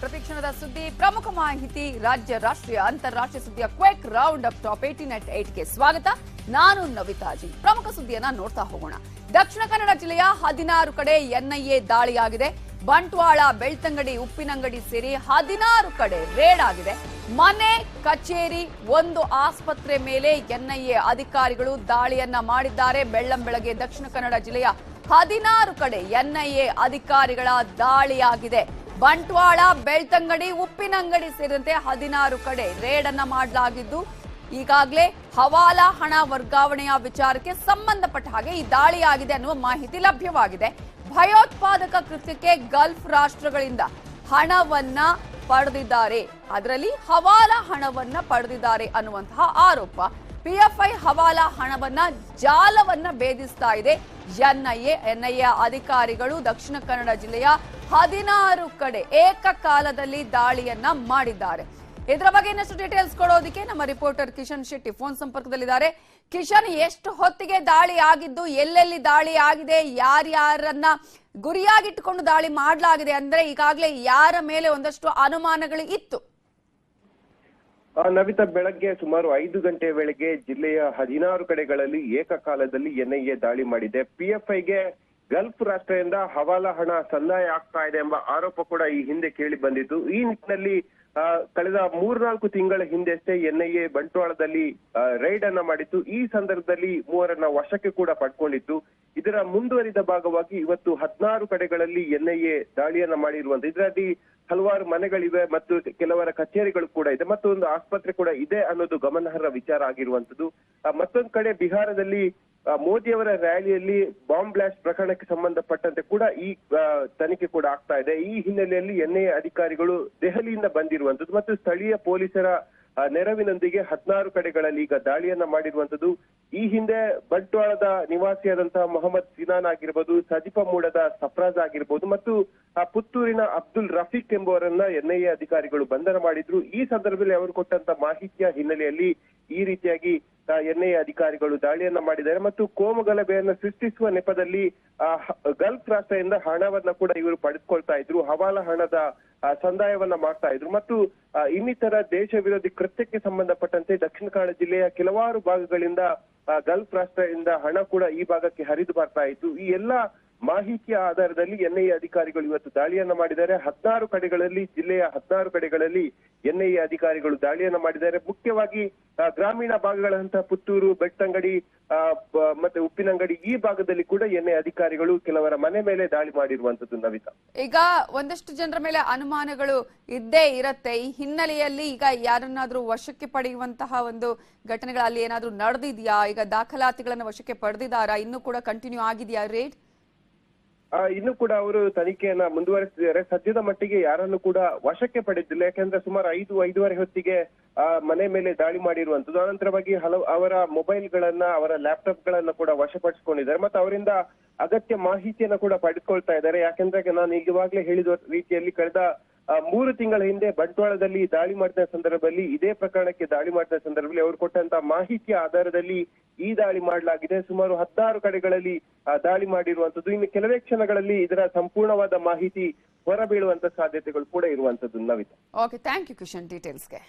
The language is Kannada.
ಪ್ರತಿಕ್ಷಣದ ಸುದ್ದಿ, ಪ್ರಮುಖ ಮಾಹಿತಿ, ರಾಜ್ಯ, ರಾಷ್ಟ್ರೀಯ, ಅಂತಾರಾಷ್ಟ್ರೀಯ ಸುದ್ದಿಯ quick round up top eighteen at ಏಟ್ಗೆ ಸ್ವಾಗತ. ನಾನು ನವಿತಾಜಿ ಪ್ರಮುಖ ಸುದ್ದಿಯನ್ನ ನೋಡ್ತಾ ಹೋಗೋಣ. ದಕ್ಷಿಣ ಕನ್ನಡ ಜಿಲ್ಲೆಯ ಹದಿನಾರು ಕಡೆ ಎನ್ಐಎ ದಾಳಿಯಾಗಿದೆ. ಬಂಟ್ವಾಳ, ಬೆಳ್ತಂಗಡಿ, ಉಪ್ಪಿನಂಗಡಿ ಸೇರಿ ಹದಿನಾರು ಕಡೆ ರೇಡ್ ಆಗಿದೆ. ಮನೆ, ಕಚೇರಿ, ಒಂದು ಆಸ್ಪತ್ರೆ ಮೇಲೆ ಎನ್ಐಎ ಅಧಿಕಾರಿಗಳು ದಾಳಿಯನ್ನ ಮಾಡಿದ್ದಾರೆ. ಬೆಳ್ಳಂ ಬೆಳಗ್ಗೆ ದಕ್ಷಿಣ ಕನ್ನಡ ಜಿಲ್ಲೆಯ ಹದಿನಾರು ಕಡೆ ಎನ್ಐಎ ಅಧಿಕಾರಿಗಳ ದಾಳಿಯಾಗಿದೆ. ಬಂಟ್ವಾಳ, ಬೆಳ್ತಂಗಡಿ, ಉಪ್ಪಿನಂಗಡಿ ಸೇರಿದಂತೆ ಹದಿನಾರು ಕಡೆ ರೇಡ್ ಅನ್ನ ಮಾಡಲಾಗಿದ್ದು, ಈಗಾಗಲೇ ಹವಾಲಾ ಹಣ ವರ್ಗಾವಣೆಯ ವಿಚಾರಕ್ಕೆ ಸಂಬಂಧಪಟ್ಟ ಹಾಗೆ ಈ ದಾಳಿಯಾಗಿದೆ ಅನ್ನುವ ಮಾಹಿತಿ ಲಭ್ಯವಾಗಿದೆ. ಭಯೋತ್ಪಾದಕ ಕೃತ್ಯಕ್ಕೆ ಗಲ್ಫ್ ರಾಷ್ಟ್ರಗಳಿಂದ ಹಣವನ್ನ ಪಡೆದಿದ್ದಾರೆ. ಅದರಲ್ಲಿ ಹವಾಲಾ ಹಣವನ್ನ ಪಡೆದಿದ್ದಾರೆ ಅನ್ನುವಂತಹ ಆರೋಪ. ಪಿಎಫ್ಐ ಹವಾಲಾ ಹಣವನ್ನ ಜಾಲವನ್ನ ಭೇದಿಸ್ತಾ ಇದೆ. ಎನ್ಐಎ ಎನ್ಐಎ ಅಧಿಕಾರಿಗಳು ದಕ್ಷಿಣ ಕನ್ನಡ ಜಿಲ್ಲೆಯ ಹದಿನಾರು ಕಡೆ ಏಕಕಾಲದಲ್ಲಿ ದಾಳಿಯನ್ನ ಮಾಡಿದ್ದಾರೆ. ಇದರ ಬಗ್ಗೆ ಇನ್ನಷ್ಟು ಡೀಟೇಲ್ಸ್ ಕೊಡೋದಕ್ಕೆ ನಮ್ಮ ರಿಪೋರ್ಟರ್ ಕಿಶನ್ ಶೆಟ್ಟಿ ಫೋನ್ ಸಂಪರ್ಕದಲ್ಲಿದ್ದಾರೆ. ಕಿಶನ್, ಎಷ್ಟು ಹೊತ್ತಿಗೆ ದಾಳಿ ಆಗಿದ್ದು, ಎಲ್ಲೆಲ್ಲಿ ದಾಳಿ ಆಗಿದೆ, ಯಾರ್ಯಾರನ್ನ ಗುರಿಯಾಗಿಟ್ಟುಕೊಂಡು ದಾಳಿ ಮಾಡಲಾಗಿದೆ ಅಂದ್ರೆ ಈಗಾಗಲೇ ಯಾರ ಮೇಲೆ ಒಂದಷ್ಟು ಅನುಮಾನಗಳು ಇತ್ತು. ನವಿತಾ, ಬೆಳಗ್ಗೆ ಸುಮಾರು ಐದು ಗಂಟೆ ವೇಳೆಗೆ ಜಿಲ್ಲೆಯ ಹದಿನಾರು ಕಡೆಗಳಲ್ಲಿ ಏಕಕಾಲದಲ್ಲಿ ಎನ್ಐಎ ದಾಳಿ ಮಾಡಿದೆ. ಪಿಎಫ್ಐಗೆ ಗಲ್ಫ್ ರಾಷ್ಟ್ರದಿಂದ ಹವಾಲಾ ಹಣ ಸಂದಾಯ ಆಗ್ತಾ ಇದೆ ಎಂಬ ಆರೋಪ ಕೂಡ ಈ ಹಿಂದೆ ಕೇಳಿ ಬಂದಿತ್ತು. ಈ ನಿಟ್ಟಿನಲ್ಲಿ ಕಳೆದ ಮೂರ್ನಾಲ್ಕು ತಿಂಗಳ ಹಿಂದೆಷ್ಟೇ ಎನ್ಐಎ ಬಂಟ್ವಾಳದಲ್ಲಿ ರೈಡ್ ಅನ್ನ ಮಾಡಿತ್ತು. ಈ ಸಂದರ್ಭದಲ್ಲಿ ಮೂವರನ್ನ ವಶಕ್ಕೆ ಕೂಡ ಪಡ್ಕೊಂಡಿತ್ತು. ಇದರ ಮುಂದುವರಿದ ಭಾಗವಾಗಿ ಇವತ್ತು ಹದಿನಾರು ಕಡೆಗಳಲ್ಲಿ ಎನ್ಐಎ ದಾಳಿಯನ್ನ ಮಾಡಿರುವಂತ. ಇದರಲ್ಲಿ ಹಲವಾರು ಮನೆಗಳಿವೆ ಮತ್ತು ಕೆಲವರ ಕಚೇರಿಗಳು ಕೂಡ ಇದೆ. ಮತ್ತು ಒಂದು ಆಸ್ಪತ್ರೆ ಕೂಡ ಇದೆ ಅನ್ನೋದು ಗಮನಾರ್ಹ ವಿಚಾರ ಆಗಿರುವಂತದ್ದು ಮತ್ತೊಂದು ಕಡೆ ಬಿಹಾರದಲ್ಲಿ ಮೋದಿಯವರ ರ್ಯಾಲಿಯಲ್ಲಿ ಬಾಂಬ್ ಬ್ಲಾಸ್ಟ್ ಪ್ರಕರಣಕ್ಕೆ ಸಂಬಂಧಪಟ್ಟಂತೆ ಕೂಡ ಈ ತನಿಖೆ ಕೂಡ ಆಗ್ತಾ ಇದೆ. ಈ ಹಿನ್ನೆಲೆಯಲ್ಲಿ ಎನ್ಐಎ ಅಧಿಕಾರಿಗಳು ದೆಹಲಿಯಿಂದ ಬಂದಿರುವಂತದ್ದು ಮತ್ತು ಸ್ಥಳೀಯ ಪೊಲೀಸರ ನೆರವಿನೊಂದಿಗೆ ಹದಿನಾರು ಕಡೆಗಳಲ್ಲಿ ಈಗ ದಾಳಿಯನ್ನ ಮಾಡಿರುವಂತದ್ದು. ಈ ಹಿಂದೆ ಬಂಟ್ವಾಳದ ನಿವಾಸಿಯಾದಂತಹ ಮೊಹಮ್ಮದ್ ಸಿನಾನ್ ಆಗಿರ್ಬೋದು ಸಜಿಪ ಮೂಡದ ಸಫ್ರಾಜ್ ಆಗಿರ್ಬೋದು ಮತ್ತು ಪುತ್ತೂರಿನ ಅಬ್ದುಲ್ ರಫೀಕ್ ಎಂಬುವರನ್ನ ಎನ್ಐಎ ಅಧಿಕಾರಿಗಳು ಬಂಧನ ಮಾಡಿದ್ರು. ಈ ಸಂದರ್ಭದಲ್ಲಿ ಅವರು ಕೊಟ್ಟಂತ ಮಾಹಿತಿಯ ಹಿನ್ನೆಲೆಯಲ್ಲಿ ಈ ರೀತಿಯಾಗಿ ಎನ್ಐಎ ಅಧಿಕಾರಿಗಳು ದಾಳಿಯನ್ನ ಮಾಡಿದ್ದಾರೆ ಮತ್ತು ಕೋಮು ಗಲಭೆಯನ್ನ ಸೃಷ್ಟಿಸುವ ನೆಪದಲ್ಲಿ ಗಲ್ಫ್ ರಾಷ್ಟ್ರದಿಂದ ಹಣವನ್ನ ಕೂಡ ಇವರು ಪಡೆದುಕೊಳ್ತಾ ಇದ್ರು, ಹವಾಲ ಹಣದ ಸಂದಾಯವನ್ನ ಮಾಡ್ತಾ ಇದ್ರು ಮತ್ತು ಇನ್ನಿತರ ದೇಶ ವಿರೋಧಿ ಕೃತ್ಯಕ್ಕೆ ಸಂಬಂಧಪಟ್ಟಂತೆ ದಕ್ಷಿಣ ಕನ್ನಡ ಜಿಲ್ಲೆಯ ಕೆಲವಾರು ಭಾಗಗಳಿಂದ ಗಲ್ಫ್ ರಾಷ್ಟ್ರದಿಂದ ಹಣ ಕೂಡ ಈ ಭಾಗಕ್ಕೆ ಹರಿದು ಬರ್ತಾ ಇತ್ತು. ಈ ಎಲ್ಲಾ ಮಾಹಿತಿಯ ಆಧಾರದಲ್ಲಿ ಎನ್ಐಎ ಅಧಿಕಾರಿಗಳು ಇವತ್ತು ದಾಳಿಯನ್ನ ಮಾಡಿದ್ದಾರೆ. ಹದಿನಾರು ಕಡೆಗಳಲ್ಲಿ, ಜಿಲ್ಲೆಯ ಹದಿನಾರು ಕಡೆಗಳಲ್ಲಿ ಎನ್ಐಎ ಅಧಿಕಾರಿಗಳು ದಾಳಿಯನ್ನ ಮಾಡಿದ್ದಾರೆ. ಮುಖ್ಯವಾಗಿ ಗ್ರಾಮೀಣ ಭಾಗಗಳಂತಹ ಪುತ್ತೂರು ಬೆಟ್ಟಂಗಡಿ ಮತ್ತೆ ಉಪ್ಪಿನಂಗಡಿ ಈ ಭಾಗದಲ್ಲಿ ಕೂಡ ಎನ್ಐ ಅಧಿಕಾರಿಗಳು ಕೆಲವರ ಮನೆ ಮೇಲೆ ದಾಳಿ ಮಾಡಿರುವಂತದ್ದು ನವಿತಾ. ಈಗ ಒಂದಷ್ಟು ಜನರ ಮೇಲೆ ಅನುಮಾನಗಳು ಇದ್ದೇ ಇರತ್ತೆ. ಈ ಹಿನ್ನೆಲೆಯಲ್ಲಿ ಈಗ ಯಾರನ್ನಾದ್ರೂ ವಶಕ್ಕೆ ಪಡೆಯುವಂತಹ ಒಂದು ಘಟನೆಗಳಲ್ಲಿ ಏನಾದ್ರೂ ನಡೆದಿದ್ಯಾ? ಈಗ ದಾಖಲಾತಿಗಳನ್ನ ವಶಕ್ಕೆ ಪಡೆದಿದ್ದಾರಾ? ಇನ್ನೂ ಕೂಡ ಕಂಟಿನ್ಯೂ ಆಗಿದೆಯಾ? ರೇಟ್ ಇನ್ನು ಕೂಡ ಅವರು ತನಿಖೆಯನ್ನ ಮುಂದುವರಿಸಿದ್ದಾರೆ. ಸದ್ಯದ ಮಟ್ಟಿಗೆ ಯಾರನ್ನು ಕೂಡ ವಶಕ್ಕೆ ಪಡೆದಿಲ್ಲ. ಯಾಕೆಂದ್ರೆ ಸುಮಾರು ಐದು, ಐದೂವರೆ ಹೊತ್ತಿಗೆ, ಆ, ಮನೆ ಮೇಲೆ ದಾಳಿ ಮಾಡಿರುವಂತದ್ದು ಅನಂತರವಾಗಿ ಹಲವು ಅವರ ಮೊಬೈಲ್ಗಳನ್ನ, ಅವರ ಲ್ಯಾಪ್ಟಾಪ್ ಗಳನ್ನ ಕೂಡ ವಶಪಡಿಸಿಕೊಂಡಿದ್ದಾರೆ. ಮತ್ತೆ ಅವರಿಂದ ಅಗತ್ಯ ಮಾಹಿತಿಯನ್ನ ಕೂಡ ಪಡೆದುಕೊಳ್ತಾ ಇದ್ದಾರೆ. ಯಾಕೆಂದ್ರೆ ನಾನು ಈಗಾಗಲೇ ಹೇಳಿದ ರೀತಿಯಲ್ಲಿ ಕಳೆದ ಮೂರು ತಿಂಗಳ ಹಿಂದೆ ಬಂಟ್ವಾಳದಲ್ಲಿ ದಾಳಿ ಮಾಡಿದ ಸಂದರ್ಭದಲ್ಲಿ ಇದೇ ಪ್ರಕರಣಕ್ಕೆ ದಾಳಿ ಮಾಡಿದ ಸಂದರ್ಭದಲ್ಲಿ ಅವರು ಕೊಟ್ಟಂತ ಮಾಹಿತಿಯ ಆಧಾರದಲ್ಲಿ ಈ ದಾಳಿ ಮಾಡಲಾಗಿದೆ. ಸುಮಾರು ಹತ್ತಾರು ಕಡೆಗಳಲ್ಲಿ ದಾಳಿ ಮಾಡಿರುವಂತದ್ದು ಇನ್ನು ಕೆಲವೇ ಕ್ಷಣಗಳಲ್ಲಿ ಇದರ ಸಂಪೂರ್ಣವಾದ ಮಾಹಿತಿ ಹೊರಬೀಳುವಂತ ಸಾಧ್ಯತೆಗಳು ಕೂಡ ಇರುವಂತದ್ದು Navita okay thank you Kishan ಡೀಟೇಲ್ಸ್ಗೆ